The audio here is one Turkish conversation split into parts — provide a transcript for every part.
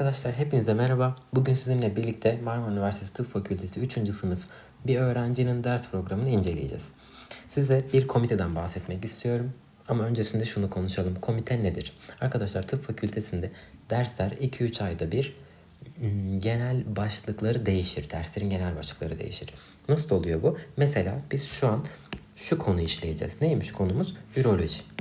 Arkadaşlar hepinize merhaba. Bugün sizinle birlikte Marmara Üniversitesi Tıp Fakültesi 3. sınıf bir öğrencinin ders programını inceleyeceğiz. Size bir komiteden bahsetmek istiyorum. Ama öncesinde şunu konuşalım. Komite nedir? Arkadaşlar tıp fakültesinde dersler 2-3 ayda bir ım, genel başlıkları değişir. Derslerin genel başlıkları değişir. Nasıl oluyor bu? Mesela biz şu an şu konu işleyeceğiz. Neymiş konumuz? Üroloji.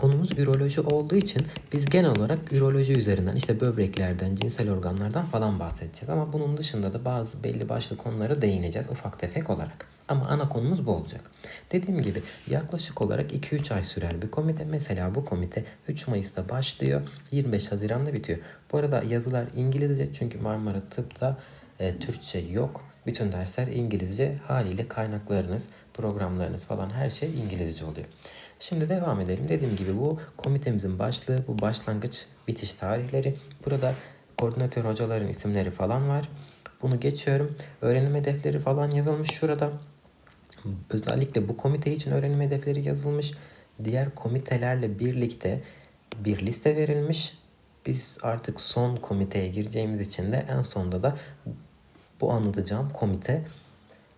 Konumuz üroloji olduğu için biz genel olarak üroloji üzerinden işte böbreklerden, cinsel organlardan falan bahsedeceğiz. Ama bunun dışında da bazı belli başlı konulara değineceğiz ufak tefek olarak. Ama ana konumuz bu olacak. Dediğim gibi yaklaşık olarak 2-3 ay sürer bir komite. Mesela bu komite 3 Mayıs'ta başlıyor, 25 Haziran'da bitiyor. Bu arada yazılar İngilizce çünkü Marmara Tıp'ta e, Türkçe yok. Bütün dersler İngilizce haliyle kaynaklarınız, programlarınız falan her şey İngilizce oluyor. Şimdi devam edelim. Dediğim gibi bu komitemizin başlığı, bu başlangıç bitiş tarihleri. Burada koordinatör hocaların isimleri falan var. Bunu geçiyorum. Öğrenim hedefleri falan yazılmış şurada. Özellikle bu komite için öğrenim hedefleri yazılmış. Diğer komitelerle birlikte bir liste verilmiş. Biz artık son komiteye gireceğimiz için de en sonda da bu anlatacağım komite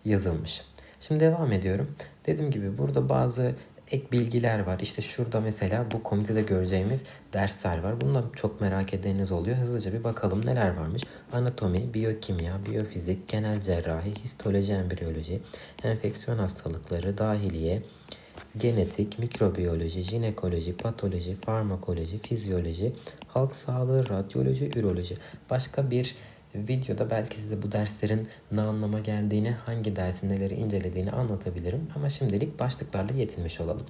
yazılmış. Şimdi devam ediyorum. Dediğim gibi burada bazı ek bilgiler var. İşte şurada mesela bu komitede göreceğimiz dersler var. Bundan çok merak edeniniz oluyor. Hızlıca bir bakalım neler varmış. Anatomi, biyokimya, biyofizik, genel cerrahi, histoloji, embriyoloji, enfeksiyon hastalıkları, dahiliye, genetik, mikrobiyoloji, jinekoloji, patoloji, farmakoloji, fizyoloji, halk sağlığı, radyoloji, üroloji. Başka bir videoda belki size bu derslerin ne anlama geldiğini, hangi dersin neleri incelediğini anlatabilirim. Ama şimdilik başlıklarla yetinmiş olalım.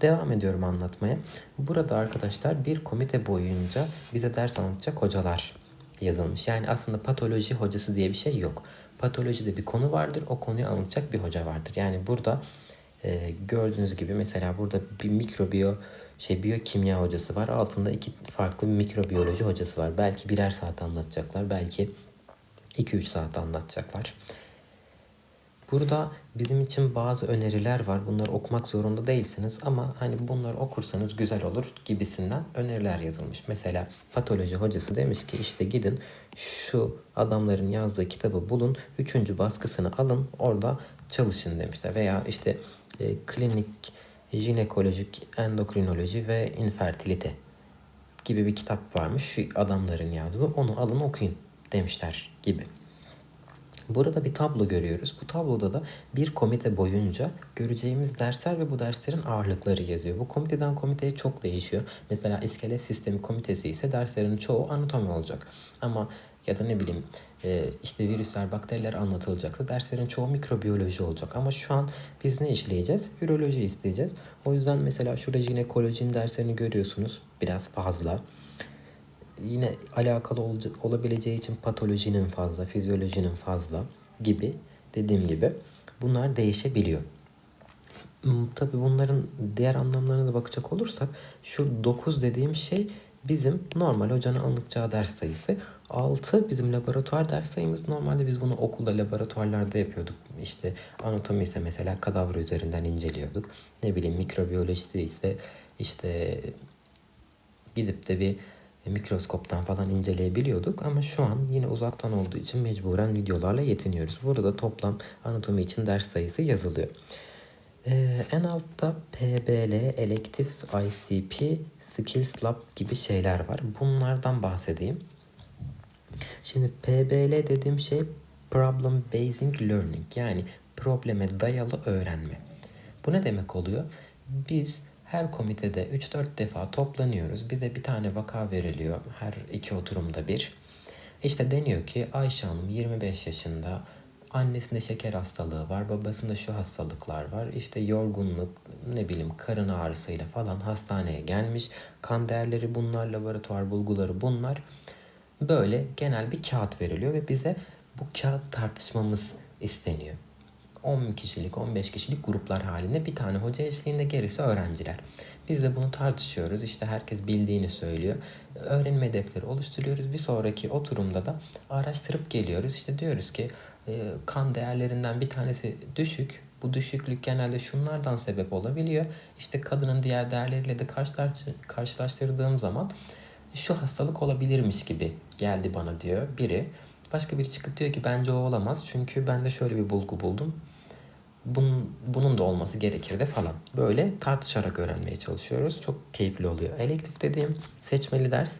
Devam ediyorum anlatmaya. Burada arkadaşlar bir komite boyunca bize ders anlatacak hocalar yazılmış. Yani aslında patoloji hocası diye bir şey yok. Patolojide bir konu vardır. O konuyu anlatacak bir hoca vardır. Yani burada e, gördüğünüz gibi mesela burada bir mikrobiyo şey biyokimya hocası var. Altında iki farklı mikrobiyoloji hocası var. Belki birer saat anlatacaklar. Belki 2-3 saat anlatacaklar. Burada bizim için bazı öneriler var. Bunları okumak zorunda değilsiniz ama hani bunları okursanız güzel olur gibisinden öneriler yazılmış. Mesela patoloji hocası demiş ki işte gidin şu adamların yazdığı kitabı bulun. Üçüncü baskısını alın orada çalışın demişler. Veya işte e, klinik jinekolojik endokrinoloji ve infertilite gibi bir kitap varmış. Şu adamların yazdığı onu alın okuyun demişler gibi. Burada bir tablo görüyoruz. Bu tabloda da bir komite boyunca göreceğimiz dersler ve bu derslerin ağırlıkları yazıyor. Bu komiteden komiteye çok değişiyor. Mesela iskelet sistemi komitesi ise derslerin çoğu anatomi olacak. Ama ya da ne bileyim e, işte virüsler, bakteriler anlatılacaksa derslerin çoğu mikrobiyoloji olacak. Ama şu an biz ne işleyeceğiz? Üroloji isteyeceğiz. O yüzden mesela şurada jinekolojinin derslerini görüyorsunuz. Biraz fazla yine alakalı ol, olabileceği için patolojinin fazla, fizyolojinin fazla gibi dediğim gibi bunlar değişebiliyor. Tabii bunların diğer anlamlarına da bakacak olursak şu 9 dediğim şey bizim normal hocanın anlatacağı ders sayısı. 6 bizim laboratuvar ders sayımız. Normalde biz bunu okulda laboratuvarlarda yapıyorduk. İşte anatomi ise mesela kadavra üzerinden inceliyorduk. Ne bileyim mikrobiyolojisi ise işte gidip de bir mikroskoptan falan inceleyebiliyorduk ama şu an yine uzaktan olduğu için mecburen videolarla yetiniyoruz. Burada toplam anatomi için ders sayısı yazılıyor. Ee, en altta PBL, Elective ICP, Skills Lab gibi şeyler var. Bunlardan bahsedeyim. Şimdi PBL dediğim şey Problem Based Learning yani probleme dayalı öğrenme. Bu ne demek oluyor? Biz her komitede 3-4 defa toplanıyoruz. Bize bir tane vaka veriliyor her iki oturumda bir. İşte deniyor ki Ayşe Hanım 25 yaşında annesinde şeker hastalığı var, babasında şu hastalıklar var. İşte yorgunluk, ne bileyim karın ağrısıyla falan hastaneye gelmiş. Kan değerleri bunlar, laboratuvar bulguları bunlar. Böyle genel bir kağıt veriliyor ve bize bu kağıt tartışmamız isteniyor. 10 kişilik, 15 kişilik gruplar halinde bir tane hoca eşliğinde gerisi öğrenciler. Biz de bunu tartışıyoruz. İşte herkes bildiğini söylüyor. Öğrenim hedefleri oluşturuyoruz. Bir sonraki oturumda da araştırıp geliyoruz. İşte diyoruz ki e, kan değerlerinden bir tanesi düşük. Bu düşüklük genelde şunlardan sebep olabiliyor. İşte kadının diğer değerleriyle de karşılaştırdığım zaman şu hastalık olabilirmiş gibi geldi bana diyor biri. Başka biri çıkıp diyor ki bence o olamaz çünkü ben de şöyle bir bulgu buldum. Bunun, bunun da olması gerekirdi falan. Böyle tartışarak öğrenmeye çalışıyoruz. Çok keyifli oluyor. Elektif dediğim seçmeli ders.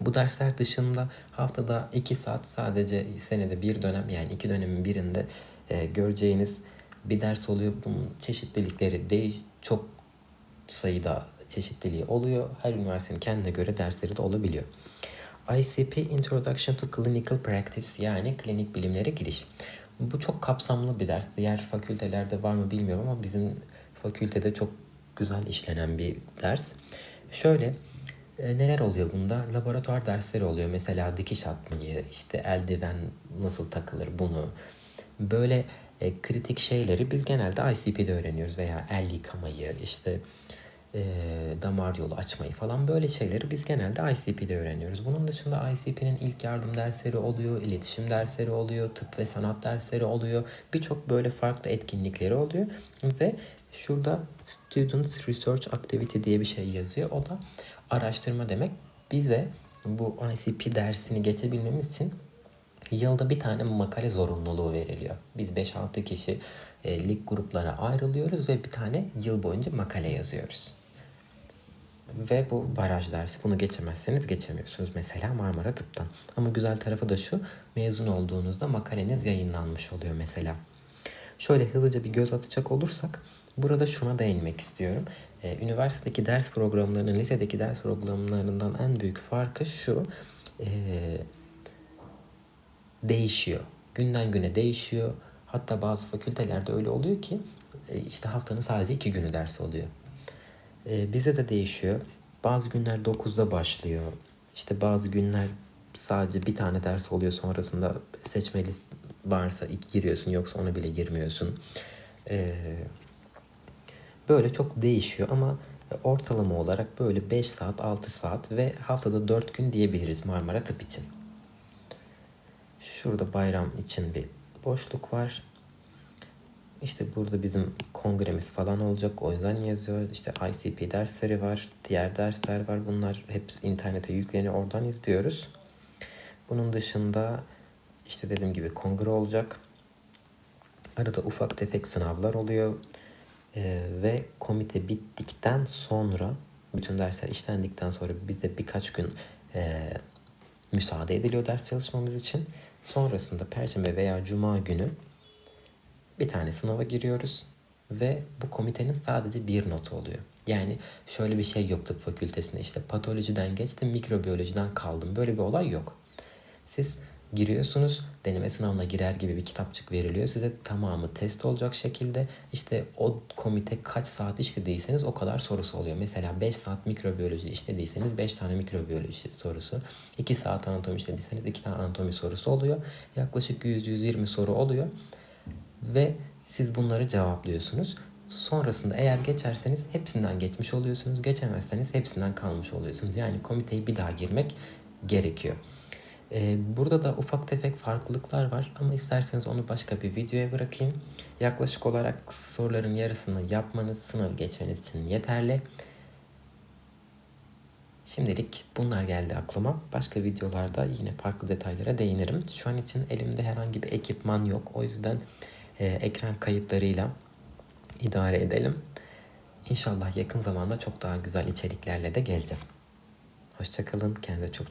Bu dersler dışında haftada 2 saat sadece senede bir dönem yani iki dönemin birinde e, göreceğiniz bir ders oluyor. Bunun çeşitlilikleri değiş çok sayıda çeşitliliği oluyor. Her üniversitenin kendine göre dersleri de olabiliyor. ICP Introduction to Clinical Practice yani klinik bilimlere giriş. Bu çok kapsamlı bir ders. Diğer fakültelerde var mı bilmiyorum ama bizim fakültede çok güzel işlenen bir ders. Şöyle e, neler oluyor bunda? Laboratuvar dersleri oluyor. Mesela dikiş atmayı, işte eldiven nasıl takılır bunu. Böyle e, kritik şeyleri biz genelde ICP'de öğreniyoruz veya el yıkamayı, işte e, damar yolu açmayı falan böyle şeyleri biz genelde ICP'de öğreniyoruz. Bunun dışında ICP'nin ilk yardım dersleri oluyor, iletişim dersleri oluyor, tıp ve sanat dersleri oluyor. Birçok böyle farklı etkinlikleri oluyor ve şurada Students Research Activity diye bir şey yazıyor. O da araştırma demek. Bize bu ICP dersini geçebilmemiz için yılda bir tane makale zorunluluğu veriliyor. Biz 5-6 kişi e, lig gruplara ayrılıyoruz ve bir tane yıl boyunca makale yazıyoruz. Ve bu baraj dersi. Bunu geçemezseniz geçemiyorsunuz. Mesela Marmara Tıp'tan. Ama güzel tarafı da şu. Mezun olduğunuzda makaleniz yayınlanmış oluyor mesela. Şöyle hızlıca bir göz atacak olursak burada şuna değinmek istiyorum. Ee, üniversitedeki ders programlarının lisedeki ders programlarından en büyük farkı şu. Ee, değişiyor. Günden güne değişiyor. Hatta bazı fakültelerde öyle oluyor ki e, işte haftanın sadece iki günü ders oluyor. Ee, bize de değişiyor. Bazı günler 9'da başlıyor. İşte bazı günler sadece bir tane ders oluyor. Sonrasında seçmeli varsa ilk giriyorsun yoksa ona bile girmiyorsun. Ee, böyle çok değişiyor ama ortalama olarak böyle 5 saat 6 saat ve haftada 4 gün diyebiliriz Marmara Tıp için. Şurada bayram için bir boşluk var. İşte burada bizim kongremiz falan olacak. O yüzden yazıyor. İşte ICP dersleri var. Diğer dersler var. Bunlar hep internete yükleniyor. Oradan izliyoruz. Bunun dışında işte dediğim gibi kongre olacak. Arada ufak tefek sınavlar oluyor. Ee, ve komite bittikten sonra bütün dersler işlendikten sonra bizde birkaç gün e, müsaade ediliyor ders çalışmamız için. Sonrasında Perşembe veya Cuma günü bir tane sınava giriyoruz ve bu komitenin sadece bir notu oluyor. Yani şöyle bir şey yok tıp fakültesinde işte patolojiden geçtim mikrobiyolojiden kaldım böyle bir olay yok. Siz giriyorsunuz deneme sınavına girer gibi bir kitapçık veriliyor size tamamı test olacak şekilde işte o komite kaç saat işlediyseniz o kadar sorusu oluyor. Mesela 5 saat mikrobiyoloji işlediyseniz 5 tane mikrobiyoloji sorusu 2 saat anatomi işlediyseniz 2 tane anatomi sorusu oluyor. Yaklaşık 100-120 soru oluyor ve siz bunları cevaplıyorsunuz. Sonrasında eğer geçerseniz hepsinden geçmiş oluyorsunuz. Geçemezseniz hepsinden kalmış oluyorsunuz. Yani komiteye bir daha girmek gerekiyor. Ee, burada da ufak tefek farklılıklar var ama isterseniz onu başka bir videoya bırakayım. Yaklaşık olarak soruların yarısını yapmanız, sınav geçmeniz için yeterli. Şimdilik bunlar geldi aklıma. Başka videolarda yine farklı detaylara değinirim. Şu an için elimde herhangi bir ekipman yok. O yüzden e, ekran kayıtlarıyla idare edelim. İnşallah yakın zamanda çok daha güzel içeriklerle de geleceğim. Hoşçakalın. Kendinize çok çok